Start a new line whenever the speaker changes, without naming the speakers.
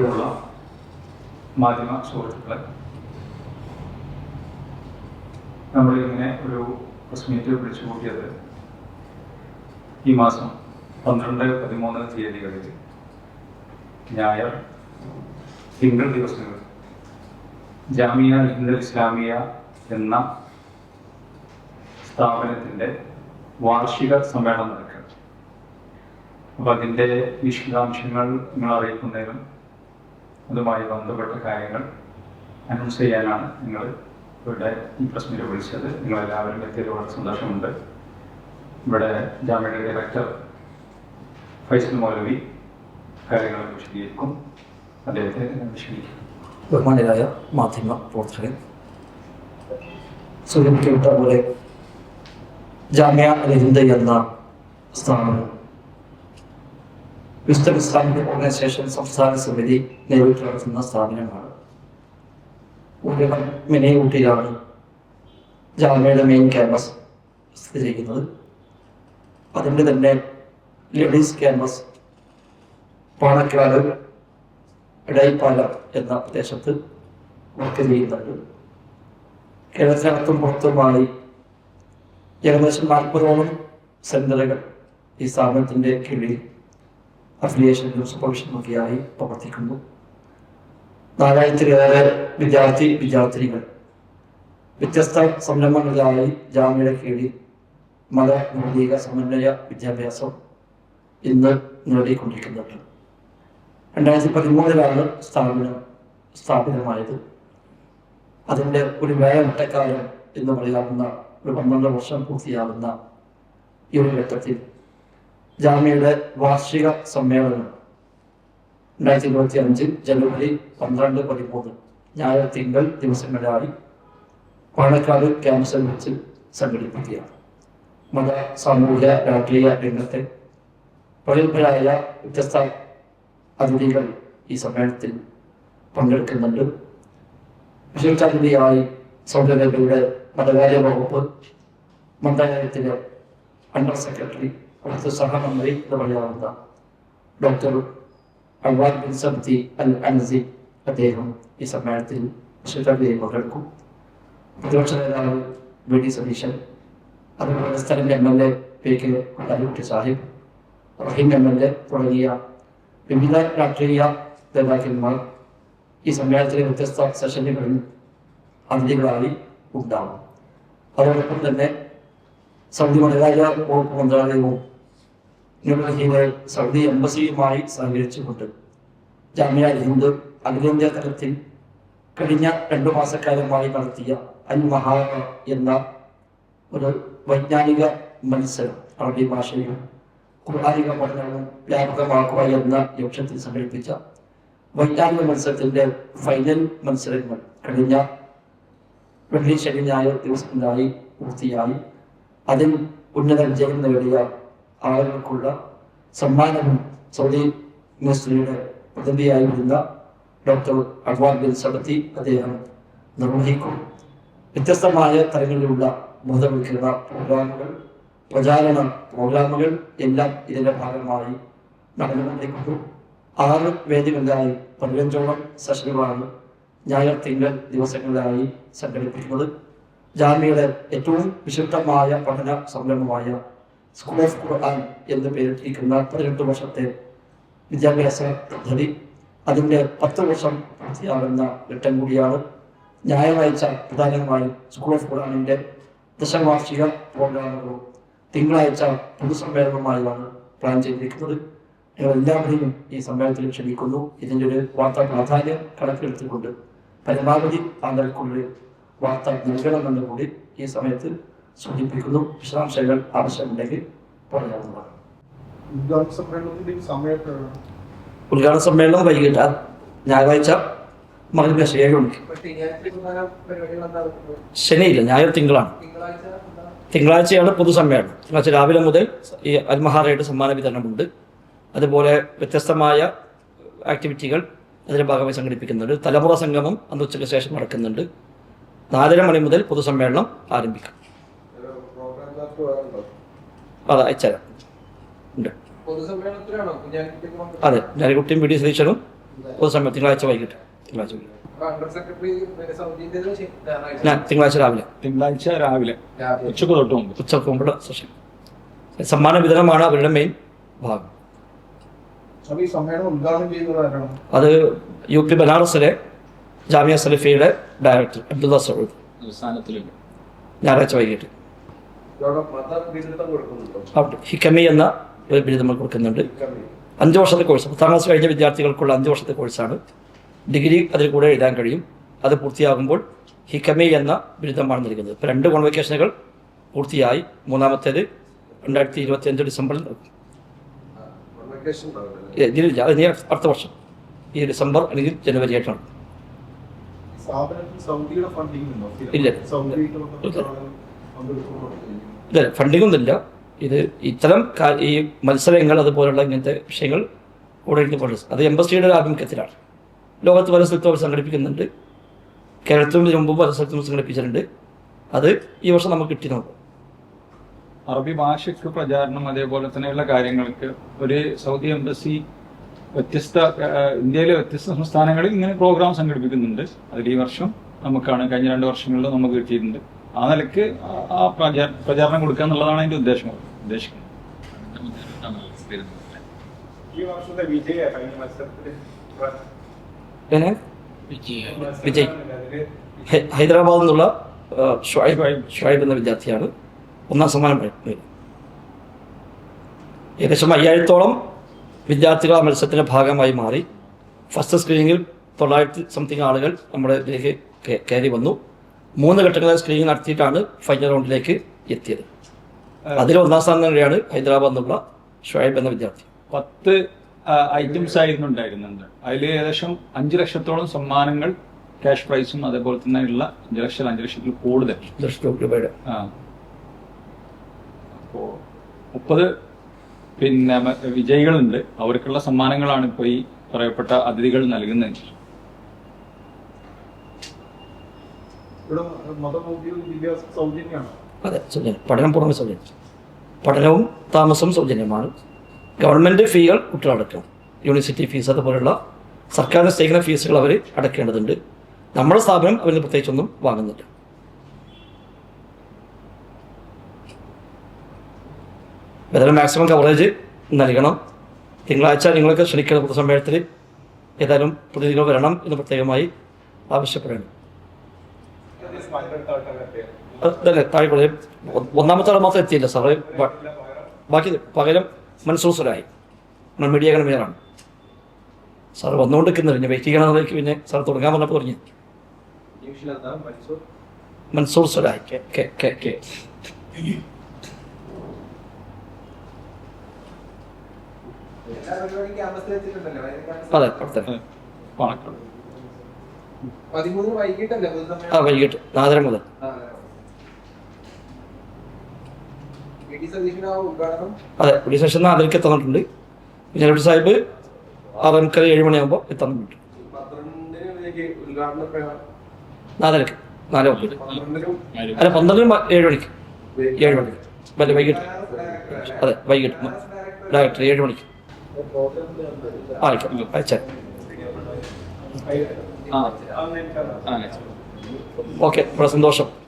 പ്രിയമുള്ള മാധ്യമ സുഹൃത്തുക്കളെ. നമ്മളിങ്ങനെ ഒരു പ്രസ് മീറ്റ് വിളിച്ചു കൂട്ടിയത് ഈ മാസം പന്ത്രണ്ട് പതിമൂന്ന് തീയതികളിൽ. ഞായർ തിങ്കൾ ദിവസങ്ങൾ. ജാമിയ ഹിന്ദു ഇസ്ലാമിയ എന്ന സ്ഥാപനത്തിന്റെ വാർഷിക സമ്മേളനം നടക്കുക. അപ്പം അതിന്റെ വിശദാംശങ്ങൾ നിങ്ങൾ അറിയിക്കുന്നതിനും അതുമായി ബന്ധപ്പെട്ട കാര്യങ്ങൾ അനൗൺസ് ചെയ്യാനാണ് നിങ്ങൾ ഇവിടെ ഈ പ്രസ് മീറ്റ് വിളിച്ചത്. നിങ്ങളെല്ലാവരും എത്തിയത് വളരെ സന്തോഷമുണ്ട്. ഇവിടെ ജാമ്യയുടെ ഡയറക്ടർ ഫൈസൽ മൗലവി കാര്യങ്ങൾ വിശദീകരിക്കും. അദ്ദേഹത്തെ വിശദീകരിക്കും
ബഹുമാനരായ മാധ്യമ പ്രവർത്തകൻ സൂചിപ്പിക്കപ്പെട്ട പോലെ ജാമ്യ ഹിന്ദ് എന്ന സ്ഥാപനം വിസ്തർ ഇസ്ലാമിക് ഓർഗനൈസേഷൻ സംസ്ഥാന സമിതി നേരിട്ട് നടത്തുന്ന സ്ഥാപനമാണ്. മിനിയൂട്ടിലാണ് ജാമ്യയുടെ മെയിൻ ക്യാമ്പസ് സ്ഥിതി ചെയ്യുന്നത് അതിന്റെ തന്നെ ലേഡീസ് ക്യാമ്പസ് പാണക്കാട് ഇടയിപ്പാല എന്ന പ്രദേശത്ത് വർക്ക് ചെയ്യുന്നുണ്ട്. കേരളത്തിനകത്തും പുറത്തുമായി ഏകദേശം നാൽപ്പതോളം സെന്ററുകൾ ഈ സ്ഥാപനത്തിന്റെ കീഴിൽ അഫിലിയേഷനിലും സൂപ്പർവിഷനും ഒക്കെയായി പ്രവർത്തിക്കുന്നു. നാലായിരത്തിലേറെ വിദ്യാർത്ഥി വിദ്യാർത്ഥിനികൾ. വ്യത്യസ്ത സംരംഭങ്ങളിലായി ജാമ്യയുടെ കീഴിൽ മത ഭൗതിക സമന്വയ വിദ്യാഭ്യാസം ഇന്ന് നേടിക്കൊണ്ടിരിക്കുന്നുണ്ട്. രണ്ടായിരത്തി പതിമൂന്നിലാണ് സ്ഥാപനം സ്ഥാപിതമായത്. അതിന്റെ ഒരു വേഗഘട്ടക്കാലം എന്ന് പറയാവുന്ന ഒരു പന്ത്രണ്ട് വർഷം പൂർത്തിയാകുന്ന ഈ ഒരു ഘട്ടത്തിൽ ജാമ്യയുടെ വാർഷിക സമ്മേളനം രണ്ടായിരത്തി ഇരുപത്തി അഞ്ച് ജനുവരി പന്ത്രണ്ട് പതിമൂന്ന് ഞായർ തിങ്കൾ ദിവസങ്ങളിലായി പാണക്കാട് ക്യാമ്പസിൽ വെച്ച് സംഘടിപ്പിക്കുകയാണ്. മത സാമൂഹ്യ രാഷ്ട്രീയ രംഗത്തെ പ്രഗത്ഭരായ വ്യത്യസ്ത അതിഥികൾ ഈ സമ്മേളനത്തിൽ പങ്കെടുക്കുന്നുണ്ട്. വിശേഷാതിഥിയായി സൗദി അറേബ്യയുടെ മതകാര്യ വകുപ്പ് മന്ത്രാലയത്തിലെ അണ്ടർ സെക്രട്ടറി അവിടുത്തെ സഹമന്ത്രി പറയാവുന്ന doctor Awad bin Sabti Al Ansi അദ്ദേഹം ഈ സമ്മേളനത്തിൽ വിശിഷ്ടാതിഥിയായി പങ്കെടുക്കും പ്രതിപക്ഷ നേതാവ് വി ഡി സതീശൻ അതുപോലെ സ്ഥലം M L A P K Alutty Sahib Rahim M L A തുടങ്ങിയ വിവിധ രാഷ്ട്രീയ നേതാക്കന്മാർ ഈ സമ്മേളനത്തിലെ വ്യത്യസ്ത സെഷനുകളിൽ അതിഥികളായി ഉണ്ടാവും. അതോടൊപ്പം തന്നെ സൗദി മതകാര്യ വകുപ്പ് മന്ത്രാലയവും ന്യൂഡൽഹിയിലെ സൗദി എംബസിയുമായി സഹകരിച്ചുകൊണ്ട് ജാമ്യ ഹിന്ദു അഖിലേന്ത്യാ തലത്തിൽ കഴിഞ്ഞ രണ്ടു മാസക്കാലമായി നടത്തിയ അൽ മഹാറ എന്ന ഒരു വൈജ്ഞാനിക മത്സരം അറബി ഭാഷയിൽ കുർബാനിക പഠനവും വ്യാപകമാക്കുക എന്ന ലക്ഷ്യത്തിൽ സംഘടിപ്പിച്ച വൈജ്ഞാനിക മത്സരത്തിന്റെ ഫൈനൽ മത്സരങ്ങൾ കഴിഞ്ഞ വെള്ളി ശനി ഞായർ ദിവസങ്ങളിലായി പൂർത്തിയായി. അതിൽ ഉന്നത വിജയം നേടിയ ആളുകൾക്കുള്ള സമ്മാനവും സൗദി യൂണിവേഴ്സിറ്റിയുടെ പ്രതിനിധിയായി വരുന്ന ഡോക്ടർ അഹ്വാൻ ബിൻ സബത്തി അദ്ദേഹം നിർവഹിക്കും. വ്യത്യസ്തമായ തരങ്ങളിലുള്ള ബോധവൽക്കരണ പ്രോഗ്രാമുകൾ പ്രചാരണ പ്രോഗ്രാമുകൾ എല്ലാം ഇതിന്റെ ഭാഗമായി നടന്നുകൊണ്ടിരിക്കുന്നു. ആറ് വേദികളിലായി പതിനഞ്ചോളം സെഷനുകളാണ് ഞായർ തിങ്കൾ ദിവസങ്ങളിലായി സംഘടിപ്പിക്കുന്നത്. ജാമ്യയുടെ ഏറ്റവും വിശുദ്ധമായ പഠന സംരംഭമായ സ്കൂൾ ഓഫ് ഖുർആൻ എന്ന് പേരിട്ടിരിക്കുന്ന പതിനെട്ട് വർഷത്തെ വിദ്യാഭ്യാസ പദ്ധതി. അതിന്റെ പത്ത് വർഷം പൂർത്തിയാകുന്ന ഘട്ടം കൂടിയാണ് ഞായറാഴ്ച പ്രധാനമായും സ്കൂൾ ഓഫ് ഖുർആാനിന്റെ ദശവാർഷിക പ്രോഗ്രാമുകളും തിങ്കളാഴ്ച പൊതുസമ്മേളനവുമായാണ് പ്ലാൻ ചെയ്തിരിക്കുന്നത്. എല്ലാവരെയും ഈ സമ്മേളനത്തിൽ ക്ഷണിക്കുന്നു. ഇതിന്റെ ഒരു വാർത്താ പ്രാധാന്യം കണക്കിലെടുത്തുകൊണ്ട് പരമാവധി താങ്കൾക്കുള്ളിൽ വാർത്ത നൽകണമെന്ന് കൂടി ഈ സമയത്ത് സൂചിപ്പിക്കുന്നു. വിശദാംശങ്ങൾ ആവശ്യമുണ്ടെങ്കിൽ പറയാവുന്നതാണ്
ഉദ്ഘാടന
സമ്മേളനം വൈകിട്ട് ഞായറാഴ്ച മകൻ ഏഴ് മണിക്ക് ശനിയില്ല ഞായർ തിങ്കളാണ്. തിങ്കളാഴ്ചയാണ് പൊതുസമ്മേളനം. തിങ്കളാഴ്ച രാവിലെ മുതൽ ഈ അൽമഹാറയുടെ സമ്മാന വിതരണമുണ്ട്. അതുപോലെ വ്യത്യസ്തമായ ആക്ടിവിറ്റികൾ അതിന്റെ ഭാഗമായി സംഘടിപ്പിക്കുന്നുണ്ട്. തലമുറ സംഗമം അന്ന് ഉച്ചയ്ക്ക് ശേഷം നടക്കുന്നുണ്ട്. നാലര മണി മുതൽ പൊതുസമ്മേളനം ആരംഭിക്കും. അതെ അയച്ചുതരാം ഉണ്ട്. അതെ ഞാനിക്കുട്ടിയും വി ഡി സതീശനും പൊതുസമ്മേളനം തിങ്കളാഴ്ച വൈകിട്ട് തിങ്കളാഴ്ച ഞാൻ തിങ്കളാഴ്ച രാവിലെ.
തിങ്കളാഴ്ച രാവിലെ. ഉച്ചയ്ക്ക് തൊട്ട് മുമ്പ്.
ഉച്ചയ്ക്ക് മുമ്പുള്ള സെഷൻ. സമ്മാന വിതരണമാണ് അവരുടെ മെയിൻ ഭാഗം. അത് യു പി ബനാറസിലെ ജാമിയ സലഫിയുടെ ഡയറക്ടർ അബ്ദുള്ള സൗദ് ഞായറാഴ്ച വൈകിട്ട്
ഇവിടെ മത ബിരുദം കൊടുക്കുന്നുണ്ടോ
അവിടെ ഹിക്കമി എന്ന ഒരു ബിരുദം നമ്മൾ കൊടുക്കുന്നുണ്ട്. അഞ്ച് വർഷത്തെ കോഴ്സ് പത്താം ക്ലാസ് കഴിഞ്ഞ വിദ്യാർത്ഥികൾക്കുള്ള അഞ്ച് വർഷത്തെ കോഴ്സാണ് ഡിഗ്രി അതിൽ കൂടെ എഴുതാൻ കഴിയും. അത് പൂർത്തിയാകുമ്പോൾ ഹിക്കമി എന്ന ബിരുദമാണ് നൽകുന്നത്. ഇപ്പോൾ രണ്ട് കോൺവെക്കേഷനുകൾ പൂർത്തിയായി. മൂന്നാമത്തേത് രണ്ടായിരത്തി ഇരുപത്തി അഞ്ച് ഡിസംബറിൽ ഇതിലില്ല അത് അടുത്ത വർഷം. ഈ ഡിസംബർ അല്ലെങ്കിൽ ജനുവരി ആയിട്ടാണ്. ഇല്ല. ഇല്ല. ഒന്നുമില്ല ഇത് ഇത്തരം ഈ മത്സരങ്ങൾ അതുപോലുള്ള ഇങ്ങനത്തെ വിഷയങ്ങൾ കൂടെ ഇരുന്ന് പോലെ അത് എംബസിയുടെ ഒരു ആഭിമുഖ്യത്തിലാണ്. ലോകത്ത് പല സ്ഥലത്തും അവർ സംഘടിപ്പിക്കുന്നുണ്ട്. കേരളത്തിലും മുമ്പ് പല സ്ഥലത്തും സംഘടിപ്പിച്ചിട്ടുണ്ട്. അത് ഈ വർഷം നമുക്ക് കിട്ടി നോക്കും.
അറബി ഭാഷയ്ക്ക് പ്രചാരണം അതേപോലെ തന്നെയുള്ള കാര്യങ്ങൾക്ക് ഒരു സൗദി എംബസി വ്യത്യസ്ത ഇന്ത്യയിലെ വ്യത്യസ്ത സംസ്ഥാനങ്ങളിൽ ഇങ്ങനെ പ്രോഗ്രാം സംഘടിപ്പിക്കുന്നുണ്ട്. അതിൽ ഈ വർഷം നമുക്കാണ് കഴിഞ്ഞ രണ്ട് വർഷങ്ങളിൽ നമുക്ക് കിട്ടിയിട്ടുണ്ട്. ആ നിലയ്ക്ക് ആ- പ്രചാരണം കൊടുക്കുക എന്നുള്ളതാണ് അതിന്റെ ഉദ്ദേശം ഉദ്ദേശിക്കുന്നത്.
ഈ വർഷത്തെ വിജയ കഴിഞ്ഞ മത്സരത്തിൽ
പിന്നെ വിജയ്. ഹൈ- ഹൈദരാബാദിൽ നിന്നുള്ള ഷുഹൈബ് ഷുഐബ് എന്ന വിദ്യാർത്ഥിയാണ് ഒന്നാം സമ്മാനം. ഏകദേശം അയ്യായിരത്തോളം വിദ്യാർത്ഥികൾ ആ മത്സരത്തിന്റെ ഭാഗമായി മാറി. ഫസ്റ്റ് സ്ക്രീനിങ്ങിൽ തൊള്ളായിരത്തി സംതിങ് ആളുകൾ നമ്മുടെ ഇതിലേക്ക് കയറി വന്നു. മൂന്ന് ഘട്ടങ്ങളിൽ സ്ക്രീനിങ് നടത്തിയിട്ടാണ് ഫൈനൽ റൗണ്ടിലേക്ക് എത്തിയത്. അതിൽ ഒന്നാം സ്ഥാനം തന്നെയാണ് ഹൈദരാബാദ് നിന്നുള്ള ഷുഹൈബ് എന്ന വിദ്യാർത്ഥി.
പത്ത് ഐറ്റംസ് ആയിരുന്നു ഉണ്ടായിരുന്നുണ്ട് അതിൽ ഏകദേശം അഞ്ച് ലക്ഷത്തോളം സമ്മാനങ്ങൾ ക്യാഷ് പ്രൈസും അതേപോലെ തന്നെ ഉള്ള അഞ്ച് ലക്ഷം അഞ്ച് ലക്ഷത്തിൽ കൂടുതൽ.
രൂപയുടെ.
അപ്പോ മുപ്പത് പിന്നെ വിജയികളുണ്ട്. അവർക്കുള്ള സമ്മാനങ്ങളാണ് ഇപ്പോൾ ഈ പറയപ്പെട്ട അതിഥികൾ നൽകുന്നത്.
സൗജന്യമാണ്.
അതെ സൗജന്യം. പഠനം പുറമെ സൗജന്യം. പഠനവും താമസവും സൗജന്യമാണ്. ഗവൺമെന്റ് ഫീകൾ കുട്ടികൾ അടക്കണം യൂണിവേഴ്സിറ്റി ഫീസ് അതുപോലുള്ള സർക്കാർ നിശ്ചയിക്കുന്ന ഫീസുകൾ അവർ അടക്കേണ്ടതുണ്ട് നമ്മുടെ സ്ഥാപനം അവരിൽ പ്രത്യേകിച്ചൊന്നും വാങ്ങുന്നില്ല. ഏതായാലും മാക്സിമം കവറേജ് നൽകണം. തിങ്കളാഴ്ച നിങ്ങളൊക്കെ ക്ഷണിക്കുന്ന പൊതുസമ്മേളനത്തിൽ ഏതായാലും പ്രതിനിധികൾ വരണം എന്ന് പ്രത്യേകമായി ആവശ്യപ്പെടണം താഴെ പറയും ഒന്നാമത്തെ ആൾ മാത്രം എത്തിയില്ല സാറേ. ബാക്കി പകരം മൻസൂർ സുരായി നമ്മൾ മീഡിയ കൺവീനറാണ് സാർ വന്നുകൊണ്ടിരിക്കുന്നത് പിന്നെ വെയിറ്റ് ചെയ്യണമെന്നേക്ക് പിന്നെ സാർ തുടങ്ങാൻ പറഞ്ഞപ്പോൾ പറഞ്ഞു. Mansoor K K K K.
ൽ.
അതെ അവിടെ തന്നെ
പാണക്കാട്
ആ വൈകിട്ട്. നാലര മുതൽ.
ഡി
അതെ പോലീസ് സ്റ്റേഷൻ നാലരയ്ക്ക് എത്തുന്നുണ്ട്. പിന്നെ എലക്ട്രി സാഹിബ് ആറരക്കര ഏഴ് മണിയാകുമ്പോൾ എത്തുന്നുണ്ട് നാലരയ്ക്ക് നാല് അല്ല പന്ത്രണ്ടിന് ഏഴ് മണിക്ക്. ഏഴ് മണിക്ക്. അല്ല വൈകിട്ട്. അതെ വൈകിട്ട്. ഡയറക്ടർ ഏഴ് മണിക്ക്. ആയിക്കോട്ടെ. അയച്ചാൽ ഓക്കെ വളരെ സന്തോഷം